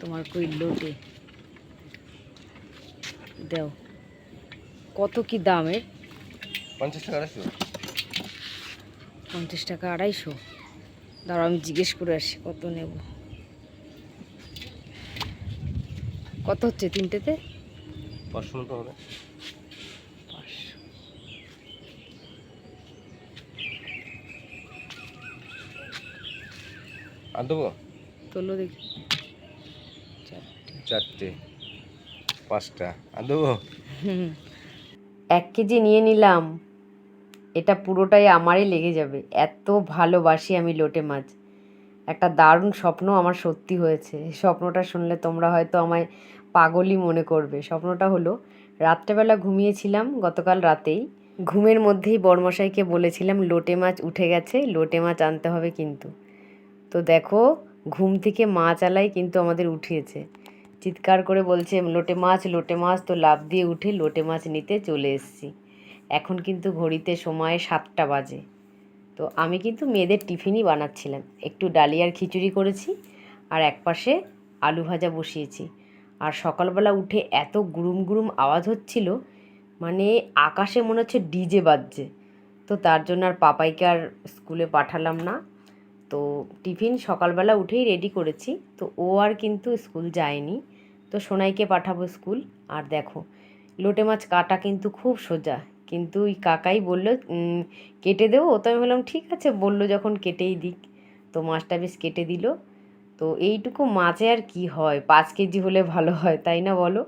তোমার কই লোটে? দেও। কত কি দামের পঞ্চাশ টাকা রাখছো পঞ্চাশ টাকা আড়াইশো। দাঁড়াও আমি জিজ্ঞেস করে আসি কত নেব? কত হচ্ছে তিনটেতে? পাঁচশো মতো হবে। পাঁচশো। আর দেবো? তোলো দেখি। চারটে, পাঁচটা। আর দেবো? এক কেজি নিয়ে নিলাম, এটা পুরোটাই আমারই লেগে যাবে। এত ভালোবাসি আমি লোটে মাছ। একটা দারুণ স্বপ্ন আমার সত্যি হয়েছে। স্বপ্নটা শুনলে তোমরা হয়তো আমায় পাগলই মনে করবে। স্বপ্নটা হলো, রাত্রেবেলা ঘুমিয়েছিলাম গতকাল রাতেই। ঘুমের মধ্যেই বড়মশাইকে বলেছিলাম, লোটে মাছ উঠে গেছে, লোটে মাছ আনতে হবে কিন্তু। তো দেখো, ঘুম থেকে মাছ আলাই কিন্তু আমাদের উঠিয়েছে। চিৎকার করে বলছে, লোটে মাছ লোটে মাছ, তো লাভ দিয়ে উঠে লোটে মাছ নিতে চলে এসেছি। এখন কিন্তু ঘড়িতে সময় সাতটা বাজে। তো আমি কিন্তু মেয়েদের টিফিনই বানাচ্ছিলাম। একটু ডালিয়ার খিচুড়ি করেছি আর একপাশে আলু ভাজা বসিয়েছি। আর সকালবেলা উঠে এত গুরুম গুরুম আওয়াজ হচ্ছিল মানে আকাশে মনে হচ্ছে ডিজে বাজছে। তো তার জন্য আর পাপাইকে আর স্কুলে পাঠালাম না। তো টিফিন সকালবেলা উঠেই রেডি করেছি। তো ও আর কিন্তু স্কুল যায়নি। তো সোনাইকে পাঠাবো স্কুল আর দেখো, লোটে মাছ কাটা কিন্তু খুব সোজা। কিন্তু ওই কাকাই বলল কেটে দেবো? তো আমি বললাম, ঠিক আছে। বলল যখন কেটেই দিক। তো মাছটা বেশ কেটে দিল। তো এইটুকু মাছে আর কি হয়? পাঁচ কেজি হলে ভালো হয়, তাই না বলো?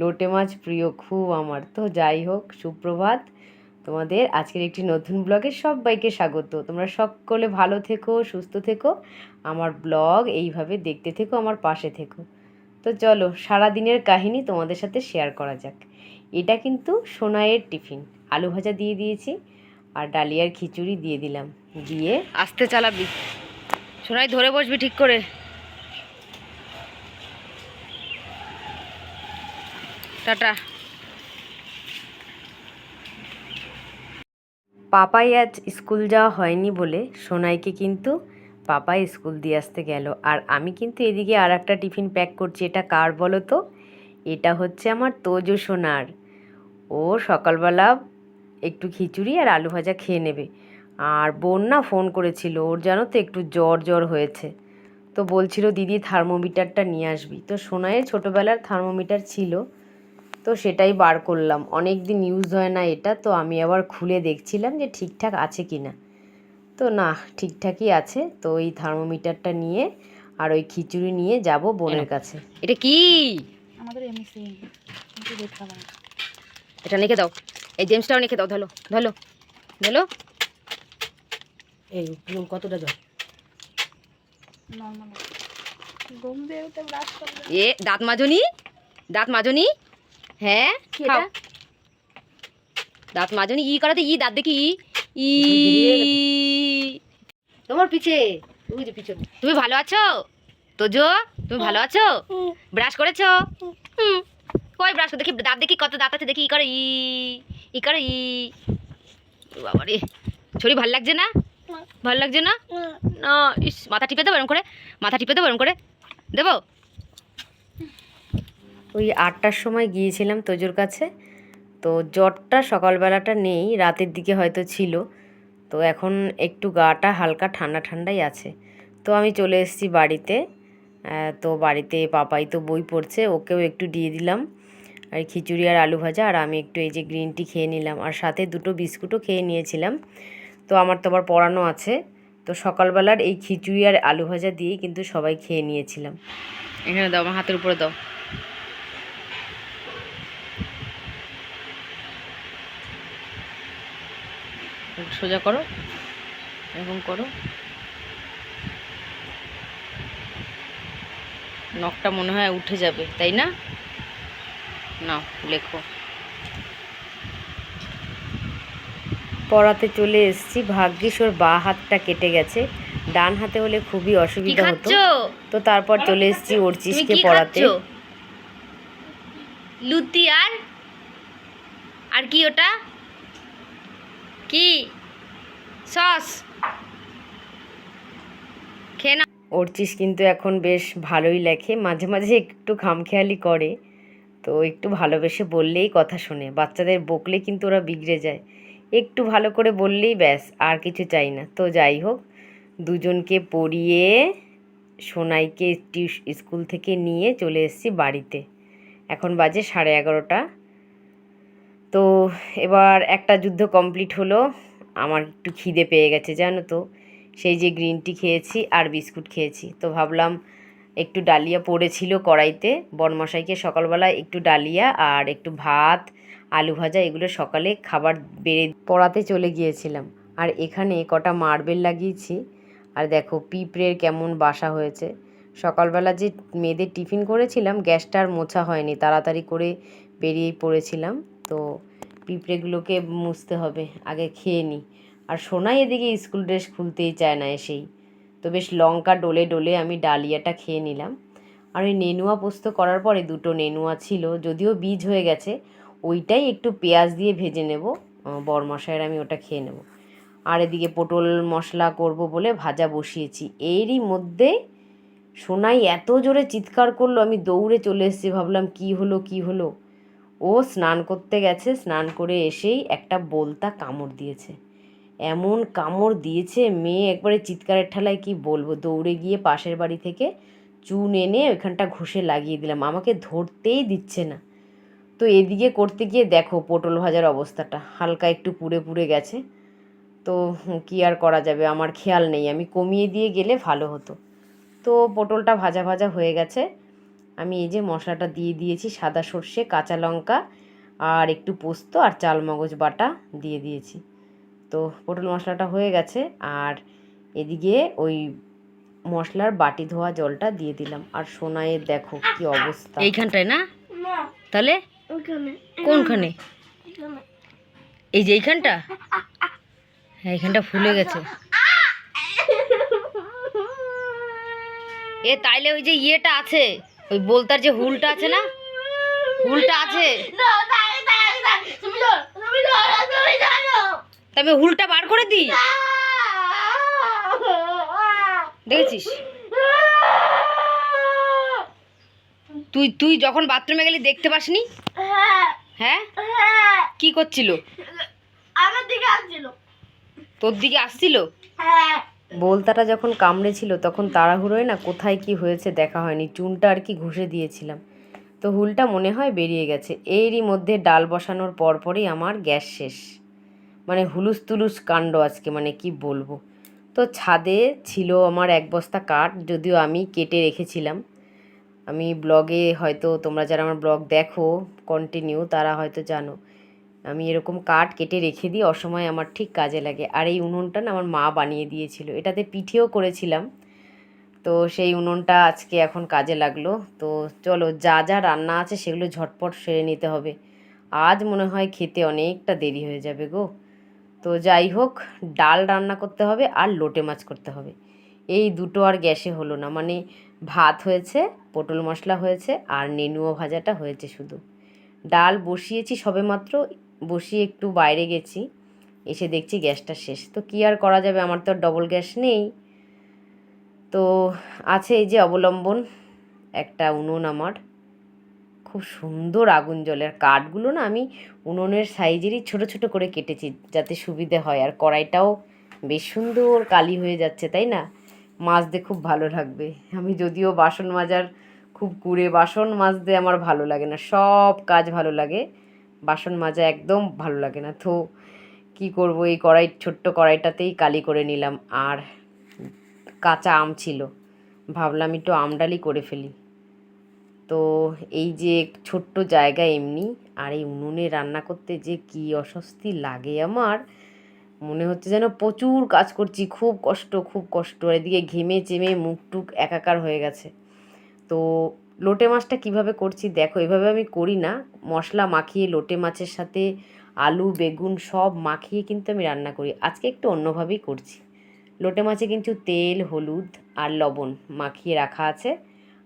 লোটে মাছ প্রিয় খুব আমার। তো যাই হোক, সুপ্রভাত। তোমাদের আজকের একটি নতুন ব্লগে সবাইকে স্বাগত। তোমরা সকলে ভালো থেকো, সুস্থ থেকো। আমার ব্লগ এইভাবে দেখতে থেকো, আমার পাশে থেকো। তো চলো সারা দিনের কাহিনী তোমাদের সাথে শেয়ার করা যাক। এটা কিন্তু সোনাইয়ের টিফিন। আলু ভাজা দিয়ে দিয়েছি আর ডালিয়ার খিচুড়ি দিয়ে দিলাম। দিয়ে আস্তে চালাবি। সোনাই, ধরে বসবি ঠিক করে। টাটা। পাপাই আজ স্কুল যাওয়া হয়নি বলে সোনাইকে কিন্তু পাপাই স্কুল দিয়ে আসতে গেল। আর আমি কিন্তু এদিকে আর একটা টিফিন প্যাক করছি, এটা কার বলো তো? এটা হচ্ছে আমার তোজো সোনার। ও সকালবেলা একটু খিচুড়ি আর আলু ভাজা খেয়ে নেবে। আর বোন না ফোন করেছিল, ওর জানো তো একটু জ্বর জ্বর হয়েছে। তো বলছিল, দিদি থার্মোমিটারটা নিয়ে আসবি। তো সোনাইয়ের ছোটোবেলার থার্মোমিটার ছিল। তো সেটাই বার করলাম। অনেক দিন ইউজ হয় না এটা তো আমি আবার খুলে দেখছিলাম যে ঠিকঠাক আছে কি না তো না ঠিকঠাকই আছে। তো এই থার্মোমিটারটা নিয়ে আর ওই খিচুড়ি নিয়ে যাব বোনের কাছে। এটা কি? আমাদের রেট এটা লিখে দাও। এই জেমসটাও লিখে দাও ধলো ধলো ধলো। এই কতটা জল? এ দাঁত মাজনি দাঁত মাজনি। হ্যাঁ? খাও। দাঁত মাজনি। ই করাতে ই দাঁত দেখি ই। তোমার পিছে। তুমি যে পিছনে। তুমি ভালো আছো? তোজো তুমি ভালো আছো? ব্রাশ করেছ? হুম কই ব্রাশ দেখি দাঁত দেখি কত দাঁত আছে দেখি ই করে ই। ই করে ই। বাবা রে শরীর ভালো লাগছে না? ভালো লাগছে না? না। ইস মাথা টিপে দেবো এরকম করে? মাথা টিপে দেবো এরকম করে? দেবো? ওই আটটার সময় গিয়েছিলাম তোজোর কাছে। তো জ্বরটা সকালবেলাটা নেই, রাতের দিকে হয়তো ছিল। তো এখন একটু গাটা হালকা ঠান্ডা ঠান্ডাই আছে। তো আমি চলে এসেছি বাড়িতে। তো বাড়িতে পাপাই তো বই পড়ছে, ওকেও একটু দিয়ে দিলাম। আর খিচুড়ি আর আলু ভাজা, আর আমি একটু এই যে গ্রিন টি খেয়ে নিলাম। আর সাথে দুটো বিস্কুটও খেয়ে নিয়েছিলাম। তো আমার তো আবার পড়ানো আছে। তো সকালবেলার এই খিচুড়ি আর আলু ভাজা দিয়েই কিন্তু সবাই খেয়ে নিয়েছিলাম। এখানে দাও, আমার হাতের উপরে দাও। সোজা করো এরকম করো। নখটা মনে হয় উঠে যাবে তাই না? নাও লেখো। পড়াতে চলে এসেছি ভাগ্যিস ওর বা হাতটা কেটে গেছে। ডান হাতে হলে খুবই অসুবিধা হতো। তো তারপর চলে এসেছি ওর চিসকে পড়াতে। লুতি আর? আর কি ওটা? কি? সস। খেয়ে না অর্চিস কিন্তু এখন বেশ ভালোই লেখে, মাঝে মাঝে একটু খামখেয়ালি করে। তো একটু ভালোবেসে বললেই কথা শোনে, বাচ্চাদের বকলে কিন্তু ওরা বিগড়ে যায়। একটু ভালো করে বললেই ব্যাস, আর কিছু চাই না। তো যাই হোক, দুজনকে পড়িয়ে সোনাইকে টিউশ, স্কুল থেকে নিয়ে চলে এসেছি বাড়িতে। এখন বাজে সাড়ে এগারোটা। তো এবার একটা যুদ্ধ কমপ্লিট হলো। আমার একটু খিদে পেয়ে গেছে, জানো তো। সেই যে গ্রিন টি খেয়েছি আর বিস্কুট খেয়েছি। তো ভাবলাম একটু ডালিয়া পড়েছিল কড়াইতে। বনমশাইকে সকালবেলা একটু ডালিয়া আর একটু ভাত, আলু ভাজা এগুলো সকালে খাবার বেড়ে পড়াতে চলে গিয়েছিলাম। আর এখানে কটা মার্বেল লাগিয়েছি। আর দেখো পিঁপড়ের কেমন বাসা হয়েছে। সকালবেলা যে মেয়েদের টিফিন করেছিলাম, গ্যাসটা আর মোছা হয়নি। তাড়াতাড়ি করে বেরিয়ে পড়েছিলাম। তো পিঁপড়েগুলোকে মুছতে হবে, আগে খেয়ে নিই। আর সোনাই এদিকে স্কুল ড্রেস খুলতেই চায় না এসেই। তো বেশ লঙ্কা ডলে ডলে আমি ডালিয়াটা খেয়ে নিলাম। আর ওই নেনুয়া পোস্ত করার পরে দুটো নেনুয়া ছিল, যদিও বীজ হয়ে গেছে, ওইটাই একটু পেঁয়াজ দিয়ে ভেজে নেব। বরমশাইয়ের আমি ওটা খেয়ে নেব। আর এদিকে পটল মশলা করব বলে ভাজা বসিয়েছি। এরই মধ্যে সোনাই এত জোরে চিৎকার করল, আমি দৌড়ে চলে এসেছি, ভাবলাম কি হলো কি হলো? ও স্নান করতে গেছে, স্নান করে এসেই একটা বলতা কামড় দিয়েছে। এমন কামড় দিয়েছে, মেয়ে একবারে চিৎকারের ঠালায় কি বলব? দৌড়ে গিয়ে পাশের বাড়ি থেকে চুন এনে ওইখানটা ঘষে লাগিয়ে দিলাম। আমাকে ধরতেই দিচ্ছে না। তো এদিকে করতে গিয়ে দেখো পটল ভাজার অবস্থাটা, হালকা একটু পুড়ে পুড়ে গেছে। তো কি আর করা যাবে? আমার খেয়াল নেই। আমি কমিয়ে দিয়ে গেলে ভালো হতো। তো পটলটা ভাজা ভাজা হয়ে গেছে। আমি এই যে মশলাটা দিয়ে দিয়েছি সাদা সর্ষে কাঁচা লঙ্কা আর একটু পোস্ত আর চাল মগজ বাটা দিয়ে দিয়েছি। তো পটল মশলাটা হয়ে গেছে আর এদিকে ওই মশলার বাটি ধোয়া জলটা দিয়ে দিলাম। আর সোনাইয়ের দেখো কি অবস্থা। এইখানটায় না? তাহলে? কোনখানে? এই যে এইখানটা? হ্যাঁ এইখানটা ফুলে গেছে। এ তাইলে ওই যে ইয়েটা আছে। ওই বলতার যে হুলটা আছে না? হুলটা আছে? তবে হুলটা বার করে দিই? দেখেছিস? তুই তুই যখন বাথরুমে গেলি দেখতে পাসনি? হ্যাঁ। কি করছিল? আমার দিকে আসছিল। তোর দিকে আসছিল? হ্যাঁ। বলতাটা যখন কামড়েছিল তখন তাড়াহুড়োয় না কোথায় কি হয়েছে দেখা হয়নি। চুনটা আর কি ঘষে দিয়েছিলাম। তো হুলটা মনে হয় বেরিয়ে গেছে। এরই মধ্যে ডাল বসানোর পরপরই আমার গ্যাস শেষ। মানে হুলুস তুলুস কাণ্ড আজকে মানে কি বলব। তো ছাদে ছিল আমার এক বস্তা কাঠ, যদিও আমি কেটে রেখেছিলাম। আমি ব্লগে হয়তো তোমরা যারা আমার ব্লগ দেখো কন্টিনিউ তারা হয়তো জানো। আমি এরকম কাঠ কেটে রেখে দিই, অসময় আমার ঠিক কাজে লাগে। আর এই উনুনটা না আমার মা বানিয়ে দিয়েছিল। এটাতে পিঠেও করেছিলাম। তো সেই উনুনটা আজকে এখন কাজে লাগল। তো চলো, যা যা রান্না আছে সেগুলো ঝটপট সেরে নিতে হবে। আজ মনে হয় খেতে অনেকটা দেরি হয়ে যাবে গো। তো যাই হোক, ডাল রান্না করতে হবে আর লোটে মাছ করতে হবে। এই দুটো আর গ্যাসে হলো না। মানে ভাত হয়েছে, পটল মশলা হয়েছে আর নেনুয়া ভাজাটা হয়েছে শুধু। ডাল বসিয়েছি সবেমাত্র বসিয়ে একটু বাইরে গেছি। এসে দেখছি গ্যাসটা শেষ। তো কী আর করা যাবে? আমার তো ডবল গ্যাস নেই। তো আছে এই যে অবলম্বন, একটা উনুন আমার। খুব সুন্দর আগুন জ্বলে আর কাঠগুলো না আমি উনুনের সাইজেরই ছোট ছোট করে কেটেছি যাতে সুবিধে হয়। আর কড়াইটাও বেশ সুন্দর কালি হয়ে যাচ্ছে, তাই না? মাজতে খুব ভালো লাগবে। আমি যদিও বাসন মাজার খুব কুড়ে বাসন মাজতে আমার ভালো লাগে না, সব কাজ ভালো লাগে। বাসন মাজা একদম ভালো লাগে না। তো কি করব? এই কড়াই, ছোট্ট কড়াইটাতেই কালি করে নিলাম। আর কাঁচা আম ছিল। ভাবলাম একটু আমডালি করে ফেলি। তো এই যে ছোট্ট জায়গা এমনি, আর এই উনুনে রান্না করতে যে কি অস্বস্তি লাগে আমার। মনে হচ্ছে যেন প্রচুর কাজ করছি। খুব কষ্ট খুব কষ্ট। এদিকে ঘেমে চেমে মুখ টুক একাকার হয়ে গেছে। তো লোটে মাছটা কীভাবে করছি দেখো, এভাবে আমি করি না। মশলা মাখিয়ে লোটে মাছের সাথে আলু, বেগুন সব মাখিয়ে কিন্তু আমি রান্না করি। আজকে একটু অন্যভাবেই করছি। লোটে মাছে কিন্তু তেল, হলুদ আর লবণ মাখিয়ে রাখা আছে।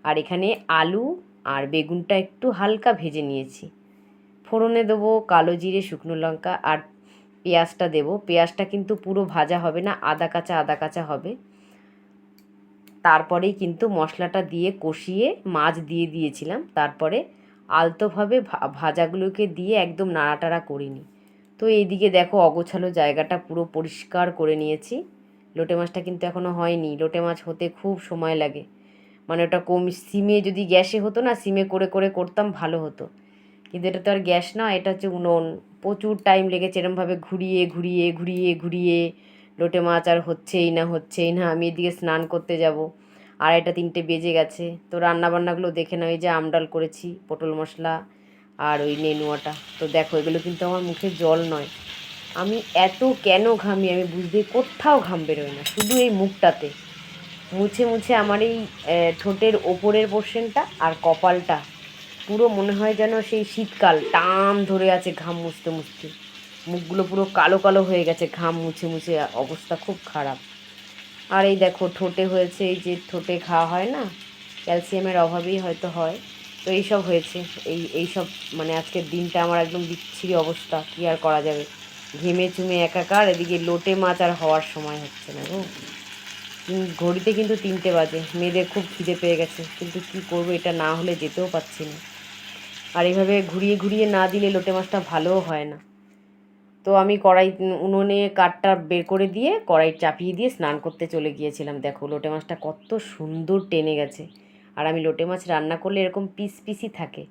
আর এখানে আলু আর বেগুনটা একটু হালকা ভেজে নিয়েছি। ফোড়নে দেবো কালো জিরে, শুকনো লঙ্কা আর পেঁয়াজটা দেবো। পেঁয়াজটা কিন্তু পুরো ভাজা হবে না, আদা কাঁচা আদা কাঁচা হবে। তারপরেই কিন্তু মশলাটা দিয়ে কষিয়ে মাছ দিয়ে দিয়েছিলাম। তারপরে আলতোভাবে ভাজাগুলোকে দিয়ে একদম নাড়াটাড়া করিনি। তো এইদিকে দেখো অগোছালো জায়গাটা পুরো পরিষ্কার করে নিয়েছি। লোটে মাছটা কিন্তু এখনও হয়নি। লোটে মাছ হতে খুব সময় লাগে। মানে ওটা কম, সিমে যদি গ্যাসে হতো না, সিমে করে করে করতাম, ভালো হতো। কিন্তু এটা তো আর গ্যাস না, এটা হচ্ছে উনুন। প্রচুর টাইম লেগেছে এরমভাবে ঘুরিয়ে ঘুরিয়ে ঘুরিয়ে ঘুরিয়ে। লোটে মাছ আর হচ্ছেই না হচ্ছেই না, আমি এদিকে স্নান করতে যাব। আড়াইটা, তিনটে বেজে গেছে। তো রান্নাবান্নাগুলো দেখে নাও, এই যে আমডাল করেছি, পটল মশলা আর ওই নেনুয়াটা। তো দেখো, এগুলো কিন্তু আমার মুখে জল নয়। আমি এত কেন ঘামি, আমি বুঝতে কোথাও ঘাম বেরোয় না, শুধু এই মুখটাতে। মুছে মুছে আমার এই ঠোঁটের ওপরের পোর্শনটা আর কপালটা, পুরো মনে হয় যেন সেই শীতকাল, টান ধরে আছে ঘাম মুছতে মুছতে। মুখগুলো পুরো কালো কালো হয়ে গেছে, ঘাম মুছে মুছে, অবস্থা খুব খারাপ। আর এই দেখো, ঠোঁটে হয়েছে, এই যে ঠোঁটে খাওয়া হয় না, ক্যালসিয়ামের অভাবেই হয়তো হয়। তো এইসব হয়েছে, এই এই সব মানে আজকের দিনটা আমার একদম বিচ্ছিরি অবস্থা, কী আর করা যাবে? ঘেমে চুমে একাকার, এদিকে লোটে মাছ আর হওয়ার সময় হচ্ছে না গো। ঘড়িতে কিন্তু তিনটে বাজে, মেয়েদের খুব খিদে পেয়ে গেছে, কিন্তু কি করব, এটা না হলে যেতেও পারছি না। আর এইভাবে ঘুরিয়ে ঘুরিয়ে না দিলে লোটে মাছটা ভালোও হয় না। তো আমি কড়াই উনুনে কাঠটা বের করে দিয়ে কড়াই চাপিয়ে দিয়ে স্নান করতে চলে গিয়েছিলাম। দেখো লোটে মাছটা কত সুন্দর টেনে গেছে। আর আমি লোটে মাছ রান্না করলে এরকম পিস পিসই থাকে।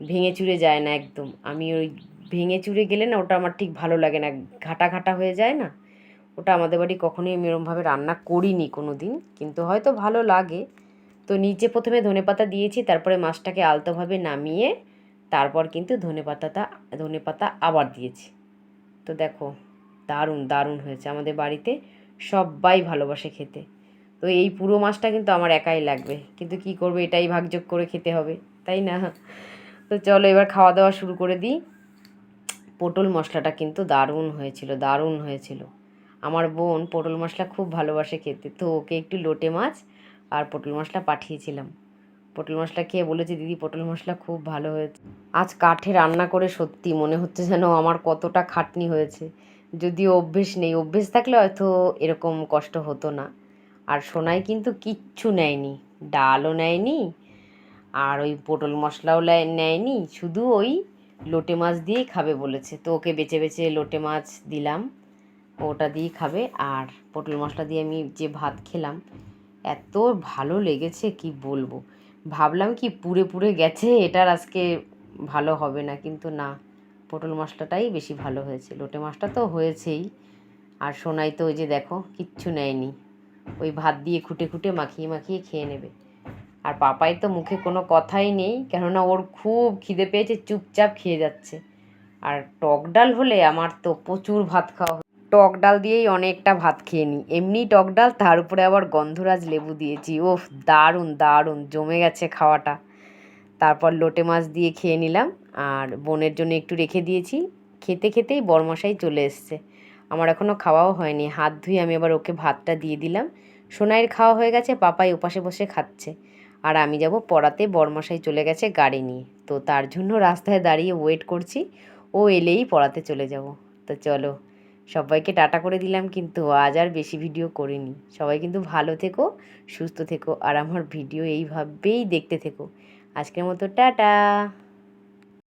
ভেঙে চুরে যায় না একদম। আমি ওই ভেঙে চুরে গেলে না ওটা আমার ঠিক ভালো লাগে না, ঘাটা ঘাটা হয়ে যায় না। ওটা আমাদের বাড়ি কখনোই আমি এরমভাবে রান্না করিনি কোনো দিন কিন্তু হয়তো ভালো লাগে। তো নিচে প্রথমে ধনেপাতা দিয়েছি, তারপরে মাছটাকে আলতোভাবে নামিয়ে তারপর কিন্তু ধনেপাতাটা ধনেপাতা আবার দিয়েছি। তো দেখো, দারুণ দারুণ হয়েছে। আমাদের বাড়িতে সবাই ভালোবাসে খেতে। তো এই পুরো মাছটা কিন্তু আমার একাই লাগবে। কিন্তু কি করবে, এটাই ভাগযোগ করে খেতে হবে, তাই না? তো চলো এবার খাওয়া দাওয়া শুরু করে দিই। পটল মশলাটা কিন্তু দারুণ হয়েছিল দারুণ হয়েছিল। আমার বোন পটল মশলা খুব ভালোবাসে খেতে। তো ওকে একটু লোটে মাছ আর পটল মশলা পাঠিয়েছিলাম। পটল মশলা খেয়ে বলেছে, দিদি, পটল মশলা খুব ভালো হয়েছে। আজ কাঠে রান্না করে সত্যি মনে হচ্ছে যেন আমার কতটা খাটনি হয়েছে। যদিও অভ্যেস নেই, অভ্যেস থাকলে হয়তো এরকম কষ্ট হতো না। আর সোনাই কিন্তু কিচ্ছু নেয়নি, ডালও নেয়নি, আর ওই পটল মশলাও নেয়নি, শুধু ওই লোটে মাছ দিয়েই খাবে বলেছে। তো ওকে বেছে বেছে লোটে মাছ দিলাম, ওটা দিয়েই খাবে। আর পটল মশলা দিয়ে আমি যে ভাত খেলাম, এত ভালো লেগেছে, কি বলব? ভাবলাম কি পুড়ে পুড়ে গেছে, এটার আজকে ভালো হবে না, কিন্তু না, পটল মশলাটাই বেশি ভালো হয়েছে। লোটে মাছটা তো হয়েছেই। আর সোনাই তো ওই যে দেখো, কিচ্ছু নেয়নি। ওই ভাত দিয়ে খুঁটে খুঁটে মাখিয়ে মাখিয়ে খেয়ে নেবে। আর পাপাই তো মুখে কোনো কথাই নেই, কেননা ওর খুব খিদে পেয়েছে, চুপচাপ খেয়ে যাচ্ছে। আর টক ডাল হলে আমার তো প্রচুর ভাত খাওয়া। টক ডাল দিয়েই অনেকটা ভাত খেয়ে নিই। এমনি টক ডাল, তার উপরে আবার গন্ধরাজ লেবু দিয়েছি। ওফ, দারুণ দারুণ, জমে গেছে খাওয়াটা। তারপর লোটে মাছ দিয়ে খেয়ে নিলাম। আর বোনের জন্য একটু রেখে দিয়েছি। খেতে খেতেই বরমশাই চলে এসছে। আমার এখনও খাওয়াও হয়নি। হাত ধুয়ে আমি আবার ওকে ভাতটা দিয়ে দিলাম। সোনাইয়ের খাওয়া হয়ে গেছে, পাপাই ওপাশে বসে খাচ্ছে। আর আমি যাব পড়াতে, বরমশাই চলে গেছে গাড়ি নিয়ে। তো তার জন্য রাস্তায় দাঁড়িয়ে ওয়েট করছি। ও এলেই পড়াতে চলে যাব। তো চলো সবাইকে টাটা করে দিলাম, কিন্তু আজ আর বেশি ভিডিও করিনি। সবাই কিন্তু ভালো থেকো, সুস্থ থেকো, আর আমার ভিডিও এইভাবেই দেখতে থেকো। আজকের মতো টাটা!